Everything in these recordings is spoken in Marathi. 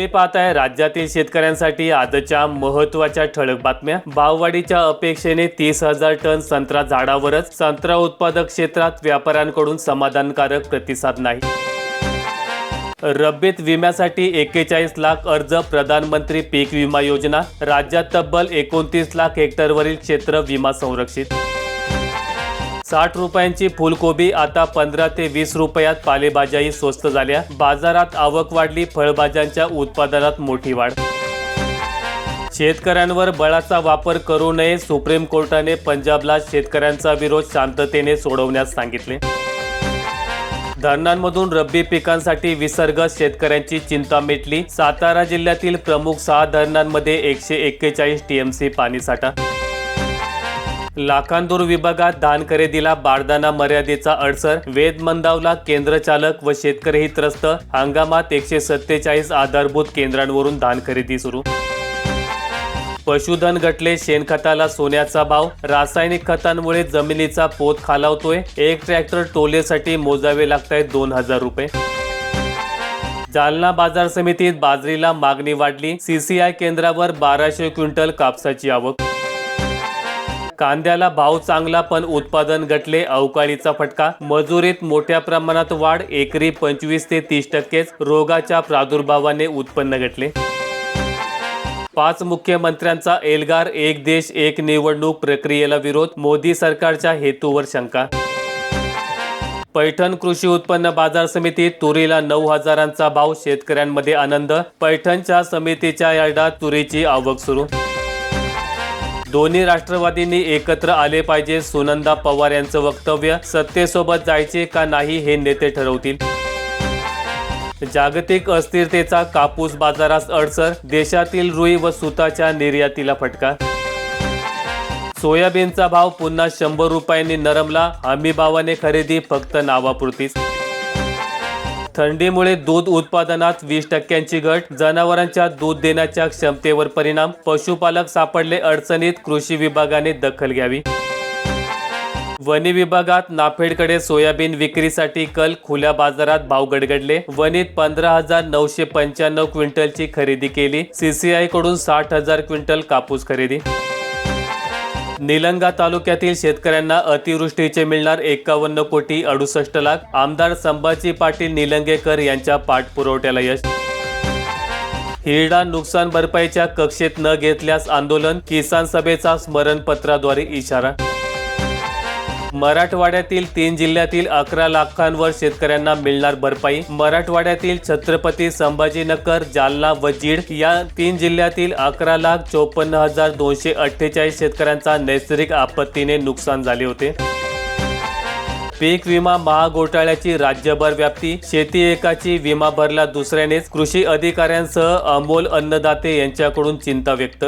तुम्ही पाहताय राज्यातील शेतकऱ्यांसाठी आजच्या महत्त्वाच्या ठळक बातम्या. भाववाढीच्या अपेक्षेने तीस हजार टन संत्रा झाडावरच संत्रा उत्पादक क्षेत्रात व्यापाऱ्यांकडून समाधानकारक प्रतिसाद नाही. रब्बीत विम्यासाठी एक्केचाळीस लाख अर्ज प्रधानमंत्री पीक विमा योजना. राज्यात तब्बल एकोणतीस लाख हेक्टरवरील क्षेत्र विमा संरक्षित. साठ रुपयांची फुलकोबी आता पंधरा ते वीस रुपयात पालेभाज्याही स्वस्त झाल्या. बाजारात आवक वाढली फळभाज्यांच्या उत्पादनात मोठी वाढ. शेतकऱ्यांवर बळाचा वापर करू नये सुप्रीम कोर्टाने पंजाबला शेतकऱ्यांचा विरोध शांततेने सोडवण्यास सांगितले. धरणांमधून रब्बी पिकांसाठी विसर्ग शेतकऱ्यांची चिंता मिटली. सातारा जिल्ह्यातील प्रमुख सहा धरणांमध्ये एकशे एक्केचाळीस टीएमसी पाणीसाठा लाखांदूर विभागात धान खरेदीला बारदाना मर्यादेचा अडसर. वेद मंदावला केंद्र चालक व शेतकरीही त्रस्त. हंगामात एकशे सत्तेचाळीस आधारभूत केंद्रांवरून धान खरेदी सुरू. पशुधन घटले शेणखताला सोन्याचा भाव. रासायनिक खतांमुळे जमिनीचा पोत खालावतोय. एक ट्रॅक्टर टोलेसाठी मोजावे लागतायत दोन हजार रुपये. जालना बाजार समितीत बाजरीला मागणी वाढली. सीसीआय केंद्रावर बाराशे क्विंटल कापसाची आवक. कांद्याला भाव चांगला पण उत्पादन घटले अवकाळीचा फटका. मजुरीत मोठ्या प्रमाणात वाढ एकरी पंचवीस ते तीस टक्केच रोगाच्या प्रादुर्भावाने उत्पन्न घटले. पाच मुख्यमंत्र्यांचा एल्गार एक देश एक निवडणूक प्रक्रियेला विरोध मोदी सरकारच्या हेतूवर शंका. पैठण कृषी उत्पन्न बाजार समितीत तुरीला नऊ हजारांचा भाव शेतकऱ्यांमध्ये आनंद पैठणच्या समितीच्या यार्डात तुरीची आवक सुरू दोन्ही राष्ट्रवादींनी एकत्र आले पाहिजे सुनंदा पवार यांचं वक्तव्य सत्तेसोबत जायचे का नाही हे नेते ठरवतील. जागतिक अस्थिरतेचा कापूस बाजारास अडसर देशातील रुई व सुताच्या निर्यातीला फटका. सोयाबीनचा भाव पुन्हा शंभर रुपयांनी नरमला हमी भावाने खरेदी फक्त नावापुरतीच. थंडीमुळे दूध उत्पादनात वीस टक्क्यांची घट जनावरांच्या दूध देण्याच्या क्षमतेवर परिणाम पशुपालक सापडले अडचणीत कृषी विभागाने दखल घ्यावी. वनी विभागात नाफेडकडे सोयाबीन विक्रीसाठी कल खुल्या बाजारात भाव गडगडले. वनीत पंधरा हजार नऊशे पंच्याण्णव क्विंटलची खरेदी केली. सीसीआयकडून साठ हजार क्विंटल कापूस खरेदी. निलंगा तालुक्यातील शेतकऱ्यांना अतिवृष्टीचे मिळणार एकावन्न कोटी अडुसष्ट लाख. आमदार संभाजी पाटील निलंगेकर यांच्या पाठपुरवठ्याला यश. हिरडा नुकसान भरपाईच्या कक्षेत न घेतल्यास आंदोलन. किसान सभेचा स्मरणपत्राद्वारे इशारा. मराठवाड्यातील तीन जिल्ह्यातील अकरा लाखांवर शेतकऱ्यांना मिळणार भरपाई. मराठवाड्यातील छत्रपती संभाजीनगर जालना व जीड या तीन जिल्ह्यातील अकरा लाख चोपन्न हजार दोनशे अठ्ठेचाळीस शेतकऱ्यांचा नैसर्गिक आपत्तीने नुकसान झाले होते. पीक विमा महाघोटाळ्याची राज्यभर व्याप्ती. शेती एकाची विमा भरला दुसऱ्यानेच. कृषी अधिकाऱ्यांसह अमोल अन्नदाते यांच्याकडून चिंता व्यक्त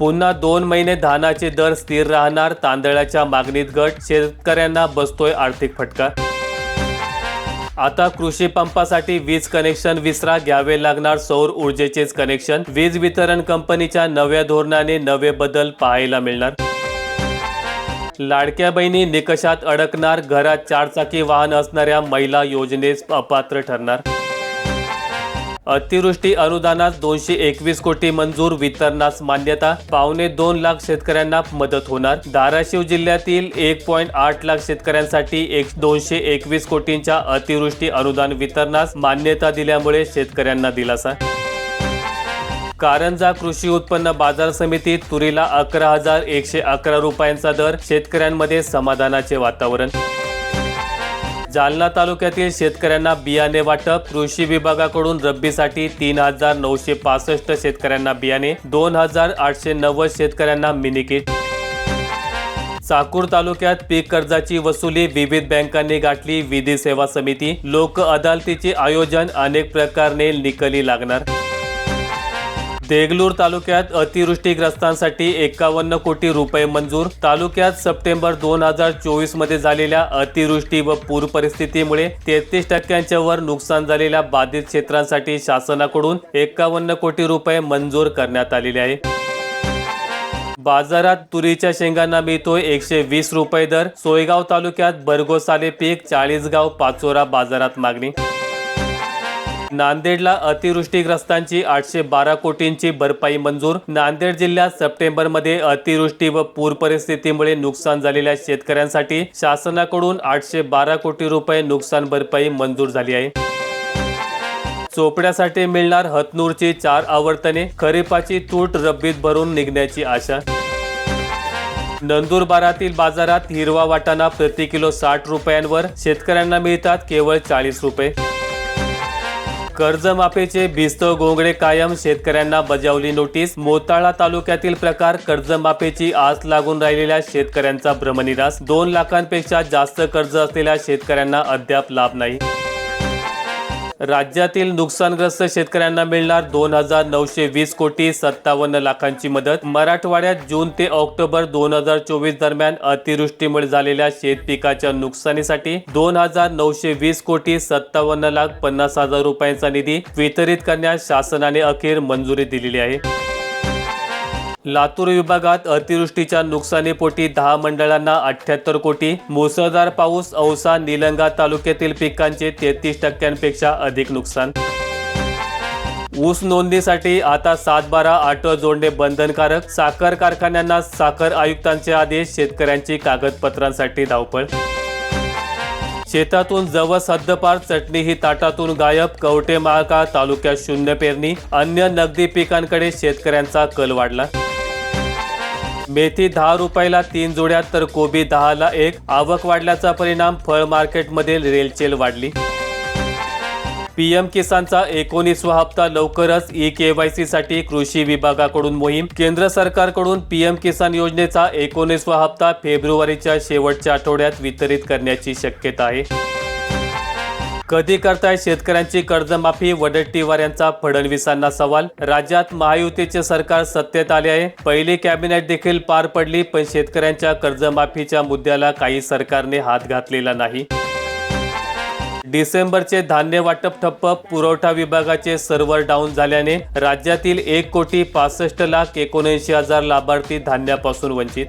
पुन्हा दोन महिने धानाचे दर स्थिर राहणार तांदळाच्या मागणीत घट शेतकऱ्यांना बसतोय आर्थिक फटका. आता कृषी पंपासाठी वीज कनेक्शन विसरा घ्यावे लागणार सौर ऊर्जेचेच कनेक्शन. वीज वितरण कंपनीच्या नव्या धोरणाने नवे बदल पाहायला मिळणार. लाडक्या बहिणी निकषात अडकणार घरात चारचाकी वाहन असणाऱ्या महिला योजनेस अपात्र ठरणार. अतिवृष्टी अनुदानात दोनशे एकवीस कोटी मंजूर वितरणास मान्यता पावणे दोन लाख शेतकऱ्यांना मदत होणार. धाराशिव जिल्ह्यातील एक पॉईंट आठ लाख शेतकऱ्यांसाठी एक दोनशे एकवीस कोटींच्या अतिवृष्टी अनुदान वितरणास मान्यता दिल्यामुळे शेतकऱ्यांना दिलासा. कारंजा कृषी उत्पन्न बाजार समितीत तुरीला अकरा हजार एकशे अकरा रुपयांचा दर शेतकऱ्यांमध्ये समाधानाचे वातावरण जालना तालुक्यातील शेतकऱ्यांना बियाणे वाटप कृषी विभागाकडून रब्बीसाठी तीन हजार नऊशे पासष्ट शेतकऱ्यांना बियाणे दोन हजार आठशे नव्वद शेतकऱ्यांना मिनिकिट. चाकूर तालुक्यात पीक कर्जाची वसुली विविध बँकांनी गाठली विधी सेवा समिती. लोक अदालतीचे आयोजन अनेक प्रकारने निकली लागणार. देगलूर तालुक्यात अतिवृष्टीग्रस्तांसाठी एकावन्न कोटी रुपये मंजूर. तालुक्यात सप्टेंबर दोन हजार चोवीसमध्ये झालेल्या अतिवृष्टी व पूर परिस्थितीमुळे तेहतीस टक्क्यांच्या वर नुकसान झालेल्या बाधित क्षेत्रांसाठी शासनाकडून एकावन्न कोटी रुपये मंजूर करण्यात आलेले आहे. बाजारात तुरीच्या शेंगांना मिळतोय एकशे वीस रुपये दर. सोयगाव तालुक्यात बरगोसाले पीक चाळीसगाव पाचोरा बाजारात मागणी नांदेडला अतिवृष्टीग्रस्तांची आठशे बारा कोटींची भरपाई मंजूर. नांदेड जिल्ह्यात सप्टेंबरमध्ये अतिवृष्टी व पूर परिस्थितीमुळे नुकसान झालेल्या शेतकऱ्यांसाठी शासनाकडून आठशे बारा कोटी रुपये नुकसान भरपाई मंजूर झाली आहे. चोपड्यासाठी मिळणार हतनूरची चार आवर्तने खरीपाची तूट रब्बीत भरून निघण्याची आशा. नंदुरबारातील बाजारात हिरवा वाटाणा प्रति किलो साठ रुपयांवर शेतकऱ्यांना मिळतात केवळ चाळीस रुपये. कर्जमाफीचे भिस्त गोंगडे कायम शेतकऱ्यांना बजावली नोटीस. मोताळा तालुक्यातील प्रकार कर्जमाफीची आस लागून राहिलेल्या शेतकऱ्यांचा भ्रमनिरास. दोन लाखांपेक्षा जास्त कर्ज असलेल्या शेतकऱ्यांना अद्याप लाभ नाही. राज्यातील नुकसानग्रस्त शेतकऱ्यांना मिळणार दोन हजार नऊशे वीस कोटी सत्तावन्न लाखांची मदत. मराठवाड्यात जून ते ऑक्टोबर दोन हजार चोवीस दरम्यान अतिवृष्टीमुळे झालेल्या शेतपिकाच्या नुकसानीसाठी दोन हजार नऊशे वीस कोटी सत्तावन्न लाख पन्नास हजार रुपयांचा निधी वितरित करण्यास शासनाने अखेर मंजुरी दिलेली आहे. लातूर विभागात अतिवृष्टीच्या नुकसानीपोटी दहा मंडळांना अठ्याहत्तर कोटी मुसळधार पाऊस औसा निलंगा तालुक्यातील पिकांचे तेहतीस टक्क्यांपेक्षा अधिक नुकसान. ऊस नोंदणीसाठी आता सात बारा जोडणे बंधनकारक साखर कारखान्यांना साखर आयुक्तांचे आदेश शेतकऱ्यांची कागदपत्रांसाठी धावपळ. शेतातून जवस हद्दपार चटणी ही ताटातून गायब कवटे महाका तालुक्यात शून्य पेरणी अन्य नगदी पिकांकडे शेतकऱ्यांचा कल वाढला. मेथी दहा रुपयाला तीन जोड्या तर कोबी दहाला एक. आवक वाढल्याचा परिणाम फळ मार्केटमधील रेलचेल वाढली. पीएम किसानचा एकोणीसवा हप्ता लवकरच ई केवायसी साठी कृषी विभागाकडून मोहीम. केंद्र सरकारकडून पीएम किसान योजनेचा एकोणीसवा हप्ता फेब्रुवारीच्या शेवटच्या आठवड्यात वितरित करण्याची शक्यता आहे. कधी करताय शेतकऱ्यांची कर्जमाफी? वडट्टीवार यांचा फडणवीसांना सवाल. राज्यात महायुतीचे सरकार सत्तेत आले आहे. पहिली कॅबिनेट देखील पार पडली पण शेतकऱ्यांच्या कर्जमाफीच्या मुद्द्याला काही सरकारने हात घातलेला नाही. डिसेंबरचे धान्य वाटप ठप्प पुरवठा विभागाचे सर्व्हर डाऊन झाल्याने राज्यातील एक कोटी पासष्ट लाख एकोणऐंशी हजार लाभार्थी धान्यापासून वंचित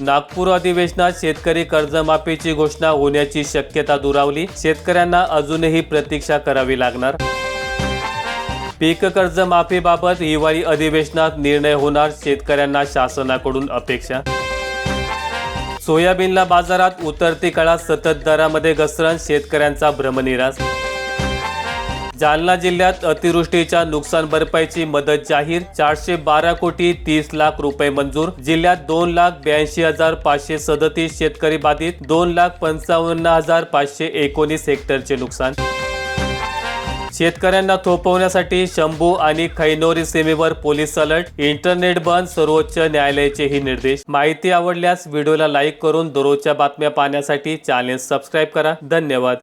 नागपूर अधिवेशनात शेतकरी कर्जमाफीची घोषणा होण्याची शक्यता दुरावली. शेतकऱ्यांना अजूनही प्रतीक्षा करावी लागणार. पीक कर्ज माफीबाबत हिवाळी अधिवेशनात निर्णय होणार शेतकऱ्यांना शासनाकडून अपेक्षा. सोयाबीनला बाजारात उतरती काळात सतत दरामध्ये घसरण शेतकऱ्यांचा भ्रमनिरास जालना जिल्ह्यात अतिवृष्टीच्या नुकसान भरपाईची मदत जाहीर चारशे बारा कोटी तीस लाख रुपये मंजूर. जिल्ह्यात दोन लाख ब्याऐंशी हजार पाचशे सदतीस शेतकरी बाधित दोन लाख पंचावन्न हजार पाचशे एकोणीस हेक्टरचे नुकसान. शेतकऱ्यांना थोपवण्यासाठी शंभू आणि खैनोरी सीमेवर पोलीस अलर्ट इंटरनेट बंद सर्वोच्च न्यायालयाचेही निर्देश. माहिती आवडल्यास व्हिडिओला लाईक करून दररोजच्या बातम्या पाहण्यासाठी चॅनेल सबस्क्राईब करा. धन्यवाद.